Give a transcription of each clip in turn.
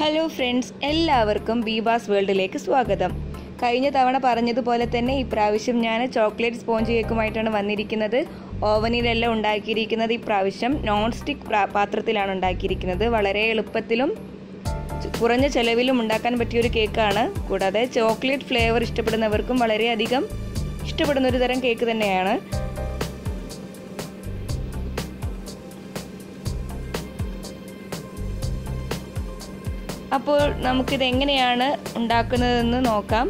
Hello friends എല്ലാവർക്കും ബീബാസ് വേൾഡിലേക്ക് സ്വാഗതം. കഴിഞ്ഞ തവണ പറഞ്ഞതുപോലെ തന്നെ ഇപ്രാവശ്യം ഞാൻ ചോക്ലേറ്റ് സ്പോഞ്ച് കേക്കുമായിട്ടാണ് വന്നിരിക്കുന്നത്. ഓവനിലെല്ലാം ഉണ്ടാക്കിയിരിക്കുന്നത് ഇപ്രാവശ്യം നോൺ സ്റ്റിക്ക് പാത്രത്തിലാണ് ഉണ്ടാക്കിയിരിക്കുന്നത്. വളരെ എളുപ്പത്തിലും കുറഞ്ഞ ചെലവിലും ഉണ്ടാക്കാൻ പറ്റിയ ഒരു കേക്കാണ് കൂടാതെ ചോക്ലേറ്റ് ഫ്ലേവർ ഇഷ്ടപ്പെടുന്നവർക്കും വളരെയധികം ഇഷ്ടപ്പെടുന്ന ഒരു തരം കേക്ക് തന്നെയാണ്. അപ്പോൾ നമുക്കിത് എങ്ങനെയാണ് ഉണ്ടാക്കുന്നതെന്ന് നോക്കാം.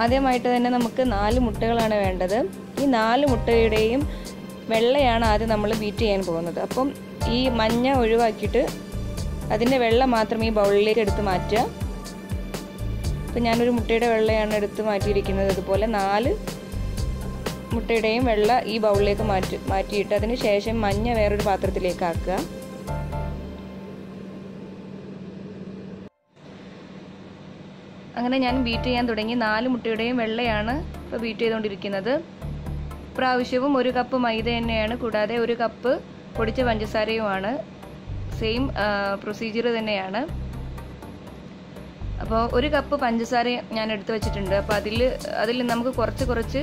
ആദ്യമായിട്ട് തന്നെ നമുക്ക് നാല് മുട്ടകളാണ് വേണ്ടത്. ഈ നാല് മുട്ടയുടെയും വെള്ളയാണ് ആദ്യം നമ്മൾ ബീറ്റ് ചെയ്യാൻ പോകുന്നത്. അപ്പം ഈ മഞ്ഞ ഒഴിവാക്കിയിട്ട് അതിന്റെ വെള്ളം മാത്രം ഈ ബൗളിലേക്ക് എടുത്ത് മാറ്റുക. അപ്പം ഞാനൊരു മുട്ടയുടെ വെള്ളയാണ് എടുത്ത് മാറ്റിയിരിക്കുന്നത്. അതുപോലെ നാല് മുട്ടയുടെയും വെള്ള ഈ ബൗളിലേക്ക് മാറ്റി മാറ്റിയിട്ട് അതിന് ശേഷം മഞ്ഞ വേറൊരു പാത്രത്തിലേക്ക് ആക്കുക. അങ്ങനെ ഞാൻ ബീറ്റ് ചെയ്യാൻ തുടങ്ങി. നാല് മുട്ടയുടെയും വെള്ളയാണ് ഇപ്പോൾ ബീറ്റ് ചെയ്തുകൊണ്ടിരിക്കുന്നത്. പ്രാവശ്യവും ഒരു കപ്പ് മൈദ തന്നെയാണ് കൂടാതെ ഒരു കപ്പ് പൊടിച്ച പഞ്ചസാരയുമാണ്. സെയിം പ്രൊസീജിയർ തന്നെയാണ്. അപ്പോൾ ഒരു കപ്പ് പഞ്ചസാര ഞാൻ എടുത്തു വെച്ചിട്ടുണ്ട്. അപ്പോൾ അതിൽ അതിൽ നമുക്ക് കുറച്ച് കുറച്ച്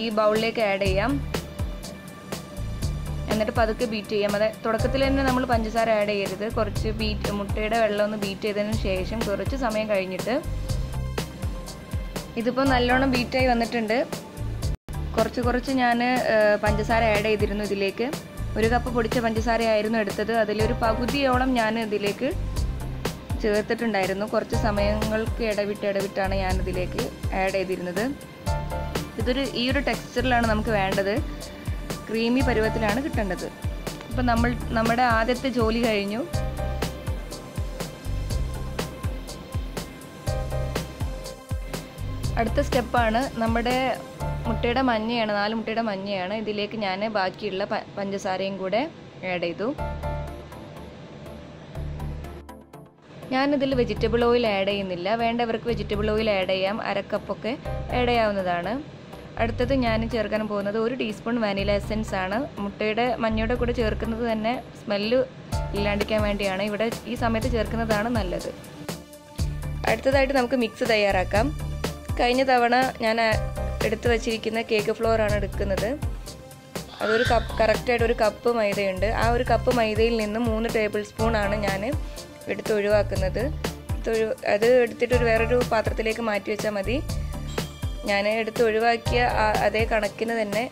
ഈ ബൗളിലേക്ക് ആഡ് ചെയ്യാം. എന്നിട്ട് പതുക്കെ ബീറ്റ് ചെയ്യാം. അതെ തുടക്കത്തിൽ തന്നെ നമ്മൾ പഞ്ചസാര ആഡ് ചെയ്യരുത്. കുറച്ച് ബീറ്റ് മുട്ടയുടെ വെള്ളം ഒന്ന് ബീറ്റ് ചെയ്തതിന് ശേഷം കുറച്ച് സമയം കഴിഞ്ഞിട്ട് ഇതിപ്പോൾ നല്ലോണം ബീറ്റായി വന്നിട്ടുണ്ട്. കുറച്ച് കുറച്ച് ഞാൻ പഞ്ചസാര ആഡ് ചെയ്തിരുന്നു ഇതിലേക്ക്. ഒരു കപ്പ് പൊടിച്ച പഞ്ചസാരയായിരുന്നു എടുത്തത്. അതിലൊരു പകുതിയോളം ഞാൻ ഇതിലേക്ക് ചേർത്തിട്ടുണ്ടായിരുന്നു. കുറച്ച് സമയങ്ങൾക്ക് ഇടവിട്ട് ഇടവിട്ടാണ് ഞാൻ ഇതിലേക്ക് ആഡ് ചെയ്തിരുന്നത്. ഇതൊരു ഈ ഒരു ടെക്സ്ചറിലാണ് നമുക്ക് വേണ്ടത്. ക്രീമി പരുവത്തിലാണ് കിട്ടേണ്ടത്. ഇപ്പം നമ്മൾ നമ്മുടെ ആദ്യത്തെ ജോലി കഴിഞ്ഞു. അടുത്ത സ്റ്റെപ്പാണ് നമ്മുടെ മുട്ടയുടെ മഞ്ഞയാണ് നാല് മുട്ടയുടെ മഞ്ഞയാണ്. ഇതിലേക്ക് ഞാൻ ബാക്കിയുള്ള പഞ്ചസാരയും കൂടെ ആഡ് ചെയ്തു. ഞാനിതിൽ വെജിറ്റബിൾ ഓയിൽ ആഡ് ചെയ്യുന്നില്ല. വേണ്ടവർക്ക് വെജിറ്റബിൾ ഓയിൽ ആഡ് ചെയ്യാം. അരക്കപ്പൊക്കെ ആഡ് ചെയ്യാവുന്നതാണ്. അടുത്തത് ഞാൻ ചേർക്കാൻ പോകുന്നത് ഒരു ടീസ്പൂൺ വാനില എസൻസ് ആണ്. മുട്ടയുടെ മഞ്ഞയുടെ കൂടെ ചേർക്കുന്നത് തന്നെ സ്മെല്ല് ഇല്ലാണ്ടിരിക്കാൻ വേണ്ടിയാണ്. ഇവിടെ ഈ സമയത്ത് ചേർക്കുന്നതാണ് നല്ലത്. അടുത്തതായിട്ട് നമുക്ക് മിക്സ് തയ്യാറാക്കാം. കഴിഞ്ഞ തവണ ഞാൻ എടുത്തു വച്ചിരിക്കുന്ന കേക്ക് ഫ്ലോർ ആണ് എടുക്കുന്നത്. അതൊരു കപ്പ് കറക്റ്റായിട്ട് ഒരു കപ്പ് മൈദയുണ്ട്. ആ ഒരു കപ്പ് മൈദയിൽ നിന്ന് മൂന്ന് ടേബിൾ സ്പൂൺ ആണ് ഞാൻ എടുത്ത് ഒഴിവാക്കുന്നത്. അത് എടുത്തിട്ട് വേറൊരു പാത്രത്തിലേക്ക് മാറ്റി വെച്ചാൽ മതി. ഞാൻ എടുത്ത് ഒഴിവാക്കിയ അതേ കണക്കിന് തന്നെ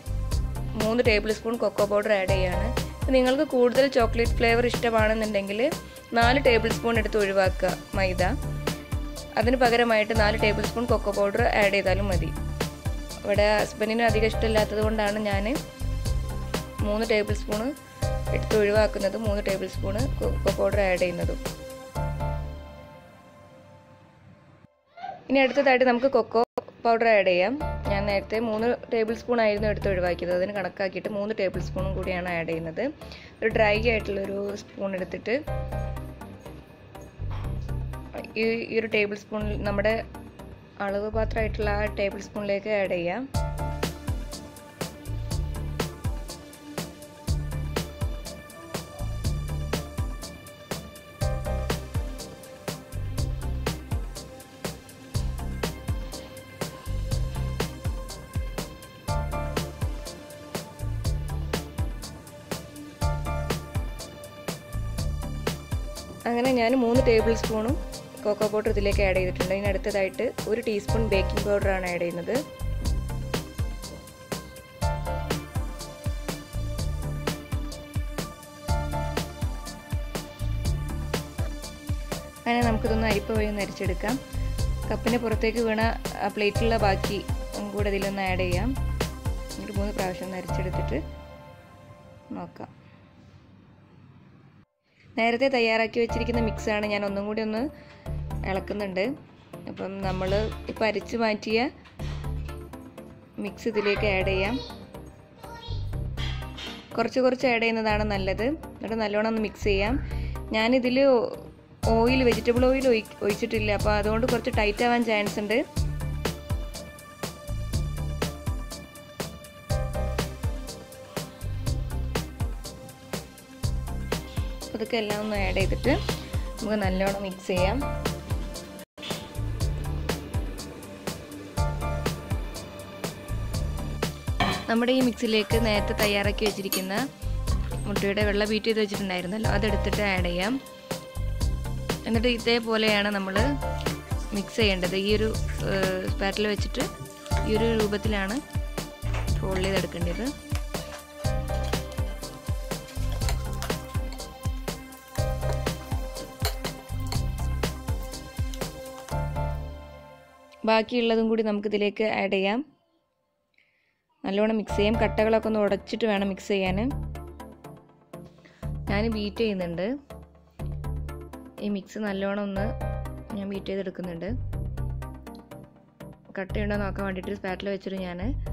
മൂന്ന് tablespoon cocoa powder add ചെയ്യാണ്. നിങ്ങൾക്ക് കൂടുതൽ ചോക്ലേറ്റ് ഫ്ലേവർ ഇഷ്ടമാണെന്നുണ്ടെങ്കിൽ നാല് ടേബിൾ സ്പൂൺ എടുത്ത് ഒഴിവാക്കുക മൈദ. അതിന് പകരമായിട്ട് നാല് tablespoon cocoa powder add ചെയ്താലും മതി. ഇവിടെ ഹസ്ബൻഡിന് അധികം ഇഷ്ടമില്ലാത്തത് കൊണ്ടാണ് ഞാൻ മൂന്ന് ടേബിൾ സ്പൂണ് എടുത്ത് ഒഴിവാക്കുന്നതും മൂന്ന് tablespoon cocoa powder add ചെയ്യുന്നതും. ഇനി അടുത്തതായിട്ട് നമുക്ക് കൊക്കോ പൗഡർ ആഡ് ചെയ്യാം. ഞാൻ നേരത്തെ മൂന്ന് ടേബിൾ സ്പൂൺ ആയിരുന്നു എടുത്ത് ഒഴിവാക്കിയത്. അതിന് കണക്കാക്കിയിട്ട് മൂന്ന് ടേബിൾ സ്പൂണും കൂടിയാണ് ആഡ് ചെയ്യുന്നത്. ഒരു ഡ്രൈ ആയിട്ടുള്ളൊരു സ്പൂൺ എടുത്തിട്ട് ഈ ഒരു ടേബിൾ സ്പൂണിൽ നമ്മുടെ അളവ് പാത്രമായിട്ടുള്ള ആ ടേബിൾ സ്പൂണിലേക്ക് ആഡ് ചെയ്യാം. അങ്ങനെ ഞാൻ മൂന്ന് ടേബിൾ സ്പൂണും കോക്കോ പൗഡർ ഇതിലേക്ക് ആഡ് ചെയ്തിട്ടുണ്ട്. ഇനി അടുത്തതായിട്ട് ഒരു ടീസ്പൂൺ ബേക്കിംഗ് പൗഡറാണ് ആഡ് ചെയ്യുന്നത്. അങ്ങനെ നമുക്കിതൊന്ന് അരിപ്പ വഴി ഒന്ന് അരിച്ചെടുക്കാം. കപ്പിന് പുറത്തേക്ക് വീണ പ്ലേറ്റിലുള്ള ബാക്കി കൂടെ ഇതിലൊന്ന് ആഡ് ചെയ്യാം. ഒരു മൂന്ന് പ്രാവശ്യം ഒന്ന് അരിച്ചെടുത്തിട്ട് നോക്കാം. നേരത്തെ തയ്യാറാക്കി വെച്ചിരിക്കുന്ന മിക്സാണ് ഞാൻ ഒന്നും കൂടി ഒന്ന് ഇളക്കുന്നുണ്ട്. അപ്പം നമ്മൾ ഇപ്പം അരിച്ച് മാറ്റിയ മിക്സ് ഇതിലേക്ക് ആഡ് ചെയ്യാം. കുറച്ച് കുറച്ച് ആഡ് ചെയ്യുന്നതാണ് നല്ലത്. എന്നിട്ട് നല്ലോണം ഒന്ന് മിക്സ് ചെയ്യാം. ഞാനിതിൽ ഓയിൽ വെജിറ്റബിൾ ഓയിൽ ഒഴിച്ചിട്ടില്ല. അപ്പോൾ അതുകൊണ്ട് കുറച്ച് ടൈറ്റ് ആവാൻ ചാൻസ് ഉണ്ട്. പതുക്കെ എല്ലാം ഒന്ന് ആഡ് ചെയ്തിട്ട് നമുക്ക് നല്ലോണം മിക്സ് ചെയ്യാം. നമ്മുടെ ഈ മിക്സിലേക്ക് നേരത്തെ തയ്യാറാക്കി വെച്ചിരിക്കുന്ന മുട്ടയുടെ വെള്ള ബീറ്റ് ചെയ്ത് വെച്ചിട്ടുണ്ടായിരുന്നല്ലോ അതെടുത്തിട്ട് ആഡ് ചെയ്യാം. എന്നിട്ട് ഇതേപോലെയാണ് നമ്മൾ മിക്സ് ചെയ്യേണ്ടത്. ഈ ഒരു സ്പാറ്റിൽ വെച്ചിട്ട് ഈ ഒരു രൂപത്തിലാണ് ഫോൾഡ് ചെയ്തെടുക്കേണ്ടത്. ബാക്കിയുള്ളതും കൂടി നമുക്കിതിലേക്ക് ആഡ് ചെയ്യാം. നല്ലോണം മിക്സ് ചെയ്യാം. കട്ടകളൊക്കെ ഒന്ന് ഉടച്ചിട്ട് വേണം മിക്സ് ചെയ്യാൻ. ഞാൻ ബീറ്റ് ചെയ്യുന്നുണ്ട്. ഈ മിക്സ് നല്ലോണം ഒന്ന് ഞാൻ ബീറ്റ് ചെയ്തെടുക്കുന്നുണ്ട്. കട്ടയുണ്ടോ നോക്കാൻ വേണ്ടിയിട്ട് സ്പാറ്റിൽ വെച്ചിട്ട് ഞാൻ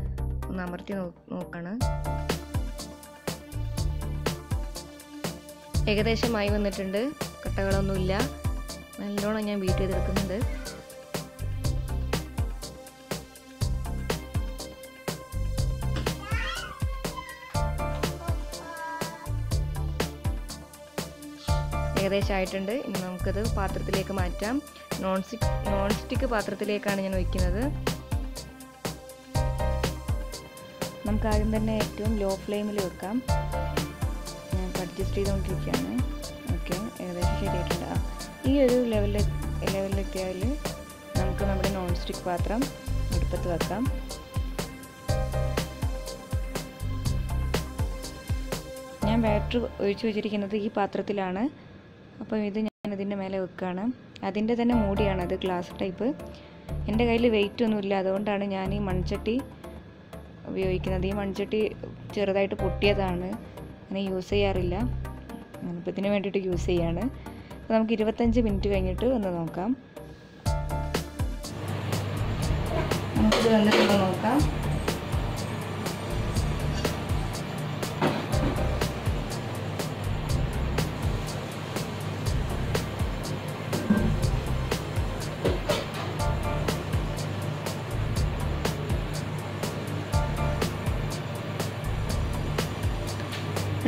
ഒന്ന് അമർത്തി നോക്കണം. ഏകദേശമായി വന്നിട്ടുണ്ട്. കട്ടകളൊന്നുമില്ല. നല്ലോണം ഞാൻ ബീറ്റ് ചെയ്തെടുക്കുന്നുണ്ട്. ഏകദേശം ആയിട്ടുണ്ട് ഇനി നമുക്കത് പാത്രത്തിലേക്ക് മാറ്റാം. നോൺ സ്റ്റിക്ക് നോൺ സ്റ്റിക്ക് പാത്രത്തിലേക്കാണ് ഞാൻ വയ്ക്കുന്നത് നമുക്ക് ആദ്യം തന്നെ ഏറ്റവും ലോ ഫ്ലെയിമിൽ വെക്കാം. ഞാൻ അഡ്ജസ്റ്റ് ചെയ്തുകൊണ്ടിരിക്കുകയാണ്. ഓക്കെ ഏകദേശം ശരിയായിട്ടുണ്ട്. ഈ ഒരു ലെവലിൽ ലെവലിലെത്തിയാൽ നമുക്ക് നമ്മുടെ നോൺ സ്റ്റിക്ക് പാത്രം അടുപ്പത്ത് വെക്കാം. ഞാൻ ബാറ്ററി ഒഴിച്ചു വെച്ചിരിക്കുന്നത് ഈ പാത്രത്തിലാണ്. അപ്പോൾ ഇത് ഞാൻ ഇതിന്റെ മേലെ വെക്കുകയാണ്. അതിന്റെ തന്നെ മൂടിയാണ് അത് ഗ്ലാസ് ടൈപ്പ്. എന്റെ കയ്യിൽ വെയിറ്റ് ഒന്നുമില്ല. അതുകൊണ്ടാണ് ഞാൻ ഈ മൺചട്ടി ഉപയോഗിക്കുന്നത്. ഈ മൺചട്ടി ചെറുതായിട്ട് പൊട്ടിയതാണ്. അങ്ങനെ യൂസ് ചെയ്യാറില്ല. അപ്പോൾ ഇതിന് വേണ്ടിയിട്ട് യൂസ് ചെയ്യാണ്. അപ്പോൾ നമുക്ക് ഇരുപത്തഞ്ച് മിനിറ്റ് കഴിഞ്ഞിട്ട് ഒന്ന് നോക്കാം. നമുക്കിത് വന്നിട്ടുണ്ടോ നോക്കാം.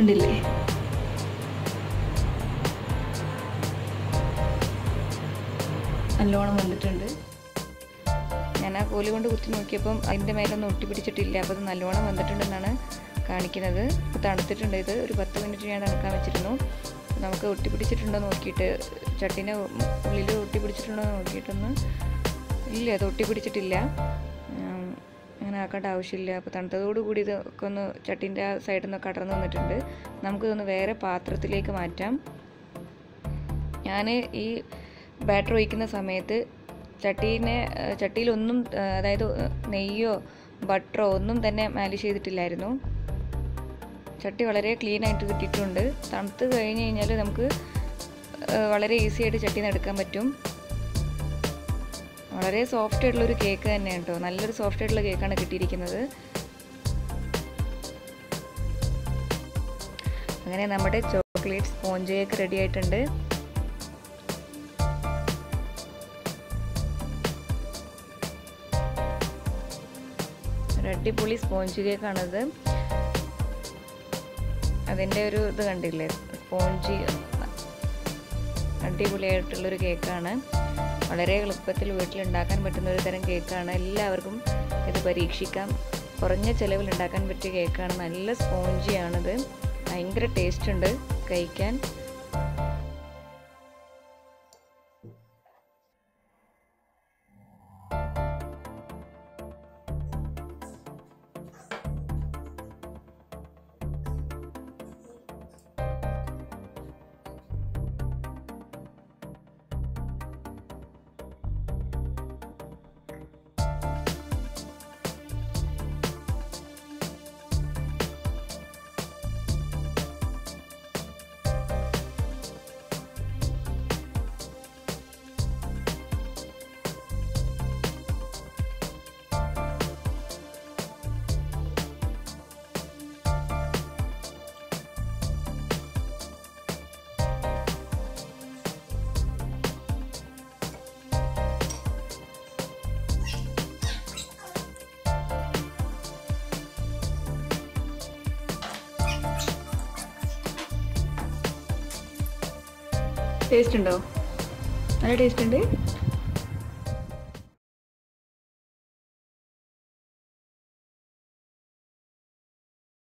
ഉണ്ടില്ലേ നല്ലോണം വന്നിട്ടുണ്ട്. ഞാൻ ആ കോലി കൊണ്ട് കുത്തി നോക്കിയപ്പം അതിന്റെ മേലൊന്നും ഒട്ടിപ്പിടിച്ചിട്ടില്ല. അപ്പോൾ അത് നല്ലോണം വന്നിട്ടുണ്ടെന്നാണ് കാണിക്കുന്നത്. ഇപ്പോൾ തണുത്തിട്ടുണ്ട്. ഇത് ഒരു പത്ത് മിനിറ്റ് ഞാൻ തണുക്കാൻ വെച്ചിരുന്നു. നമുക്ക് ഒട്ടിപ്പിടിച്ചിട്ടുണ്ടോ നോക്കിയിട്ട്. ചട്ടിനെ ഉള്ളിൽ ഒട്ടിപ്പിടിച്ചിട്ടുണ്ടോ നോക്കിയിട്ടൊന്ന് ഇല്ല അത് ഒട്ടിപ്പിടിച്ചിട്ടില്ല. അങ്ങനെ ആക്കേണ്ട ആവശ്യമില്ല. അപ്പോൾ തണുത്തതോടു കൂടി ഇതൊക്കെ ഒന്ന് ചട്ടിന്റെ ആ സൈഡിൽ നിന്നൊക്കെ അടർന്നു വന്നിട്ടുണ്ട്. നമുക്കിതൊന്ന് വേറെ പാത്രത്തിലേക്ക് മാറ്റാം. ഞാൻ ഈ ബാറ്റർ ഒഴിക്കുന്ന സമയത്ത് ചട്ടീനെ ചട്ടിയിലൊന്നും അതായത് നെയ്യോ ബട്ടറോ ഒന്നും തന്നെ മാലിഷ് ചെയ്തിട്ടില്ലായിരുന്നു. ചട്ടി വളരെ ക്ലീൻ ആയിട്ട് കിട്ടിയിട്ടുണ്ട്. തണുത്ത് കഴിഞ്ഞ് കഴിഞ്ഞാൽ നമുക്ക് വളരെ ഈസി ആയിട്ട് ചട്ടിയിൽ നിന്ന് എടുക്കാൻ പറ്റും. വളരെ സോഫ്റ്റ് ആയിട്ടുള്ളൊരു കേക്ക് തന്നെയാണ് കേട്ടോ നല്ലൊരു സോഫ്റ്റ് ആയിട്ടുള്ള കേക്കാണ് കിട്ടിയിരിക്കുന്നത്. അങ്ങനെ നമ്മുടെ ചോക്ലേറ്റ് സ്പോഞ്ച് കേക്ക് റെഡി ആയിട്ടുണ്ട്. അടിപൊളി സ്പോഞ്ച് കേക്കാണത് അതിന്റെ ഒരു ഇത് കണ്ടില്ലേ? സ്പോഞ്ച് അടിപൊളിയായിട്ടുള്ളൊരു കേക്കാണ് വളരെ എളുപ്പത്തിൽ വീട്ടിലുണ്ടാക്കാൻ പറ്റുന്ന ഒരു തരം കേക്കാണ്. എല്ലാവർക്കും ഇത് പരീക്ഷിക്കാം. കുറഞ്ഞ ചിലവിൽ ഉണ്ടാക്കാൻ പറ്റിയ കേക്കാണ്. നല്ല സ്പോഞ്ചിയാണിത്. ഭയങ്കര ടേസ്റ്റ് ഉണ്ട് കഴിക്കാൻ. ടേസ്റ്റ് ഉണ്ടോ നല്ല ടേസ്റ്റ് ഉണ്ട്